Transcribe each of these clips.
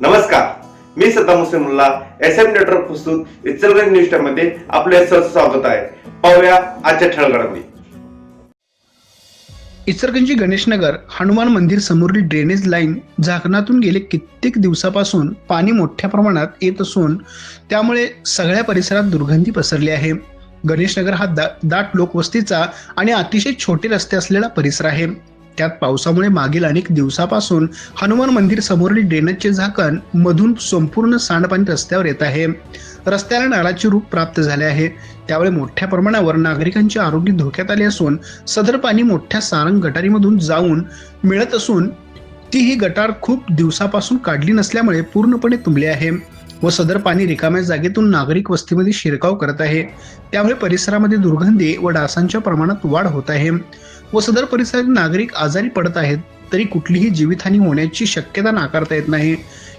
नमस्कार. मी Saddam Hussain S M network प्रस्तुत Ichalganj news टाइममध्ये आपले सहर्ष स्वागत आहे. पाहूया आजच्या ठळगडामध्ये इचरगंजी गणेशनगर हनुमान मंदिर समोरील ड्रेनेज लाईन झाकणातून गेले कित्येक दिवसापासून पाणी मोठ्या प्रमाणात येत असून त्यामुळे सगळ्या परिसरात दुर्गंधी पसरली आहे. गणेशनगर हा दा दाट लोकवस्तीचा आणि अतिशय छोटे रस्ते असलेला परिसर आहे. त्यात पावसामुळे मागील अनेक दिवसापासून हनुमान मंदिर समोरील ड्रेनेजचे झाकण मधून संपूर्ण सांडपाणी रस्त्यावर येत आहे. रस्त्याला नाळाचे रूप प्राप्त झाले आहे. त्यामुळे मोठ्या प्रमाणावर नागरिकांचे आरोग्य धोक्यात आले असून सदर पाणी मोठ्या सारंग गटारीमधून जाऊन मिळत असून ती ही गटार खूप दिवसापासून काढली नसल्यामुळे पूर्णपणे तुंबली आहे व सदर पाणी रिकाम्या जागेतून नागरिक वस्तीमध्ये शिरकाव करत आहे. त्यामुळे परिसरामध्ये दुर्गंधी व डासांच्या प्रमाणात वाढ होत आहे. व सदर परिसरातील नागरिक आजारी पडत आहेत तरी कुठलीही जीवितहानी होण्याची शक्यता नाकारता येत नाही.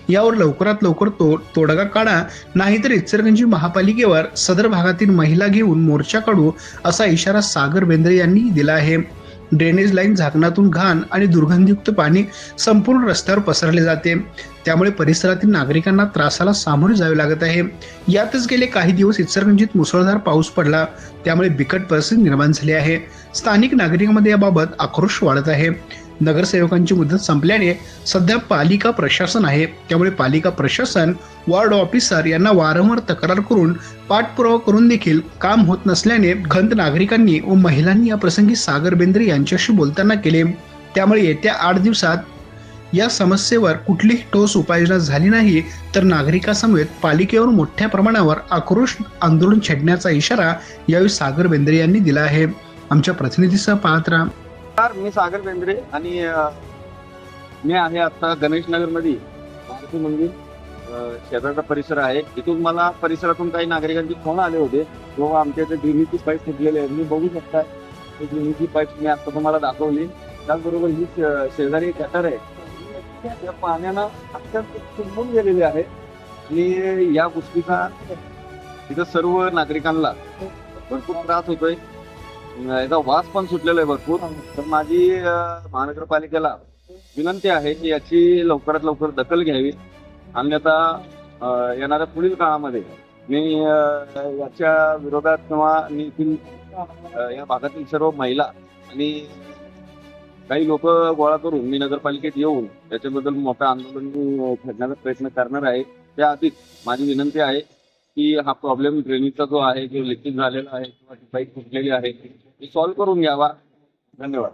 यावर लवकरात लवकर तो तोडगा काढा नाहीतर इचलकरंजी महापालिकेवर सदर भागातील महिला घेऊन मोर्चा काढू असा इशारा सागर बेंद्रे यांनी दिला आहे. ड्रेनेज लाईन झाकणातून घाण आणि दुर्गंधीयुक्त पाणी संपूर्ण रस्त्यावर पसरले जाते. त्यामुळे परिसरातील नागरिकांना त्रासाला सामोरे जावे लागत आहे. यातच गेले काही दिवस इचलकरंजीत मुसळधार पाऊस पडला. त्यामुळे बिकट परिस्थिती निर्माण झाली आहे. स्थानिक नागरिकांमध्ये याबाबत आक्रोश वाढत आहे. नगरसेवकांची मुदत संपल्याने सध्या पालिका प्रशासन आहे. त्यामुळे पालिका प्रशासन वॉर्ड ऑफिसर यांना वारंवार तक्रार करून पाठपुरावा करून देखील काम होत नसल्याने खंत नागरिकांनी व महिलांनी या प्रसंगी सागर बेंद्रे यांच्याशी बोलताना केले. त्यामुळे येत्या आठ दिवसात या समस्येवर कुठलीही ठोस उपाययोजना झाली नाही तर नागरिकासमवेत पालिकेवर मोठ्या प्रमाणावर आक्रोश आंदोलन छेडण्याचा इशारा यावेळी सागर बेंद्रे यांनी दिला आहे. आमच्या प्रतिनिधीसह पाहत राहा. मी सागर बेंद्रे आणि मी आहे आता गणेशनगरमध्ये मारुती मंदिर शेजारचा परिसर आहे. इथून मला परिसरातून काही नागरिकांचे फोन आले होते. किंवा आमच्या इथे ड्रिनीची पाईप फुटलेली आहेत मी बघू शकता ही पाईप मी आता तुम्हाला दाखवली. त्याचबरोबर ही शे- शेजारी गटर आहे. त्या पाण्यानं अत्यंत चुंबून गेलेली आहे. आणि या गोष्टीचा इथं सर्व नागरिकांना भरपूर त्रास होतोय. याचा वास पण सुटलेला आहे भरपूर. तर माझी महानगरपालिकेला विनंती आहे की याची लवकरात लवकर दखल घ्यावी. अन्यथा येणाऱ्या पुढील काळामध्ये मी याच्या विरोधात किंवा मी येथील या भागातील सर्व महिला आणि काही लोक गोळा करून मी नगरपालिकेत येऊन याच्याबद्दल मोठं आंदोलन मी प्रयत्न करणार आहे. त्या आधीच माझी विनंती आहे की हा प्रॉब्लेम ड्रेनेजचा जो आहे जो लिकेज झालेला आहे किंवा ती फुटलेली आहे सॉल्व्ह करून घ्यावा. धन्यवाद.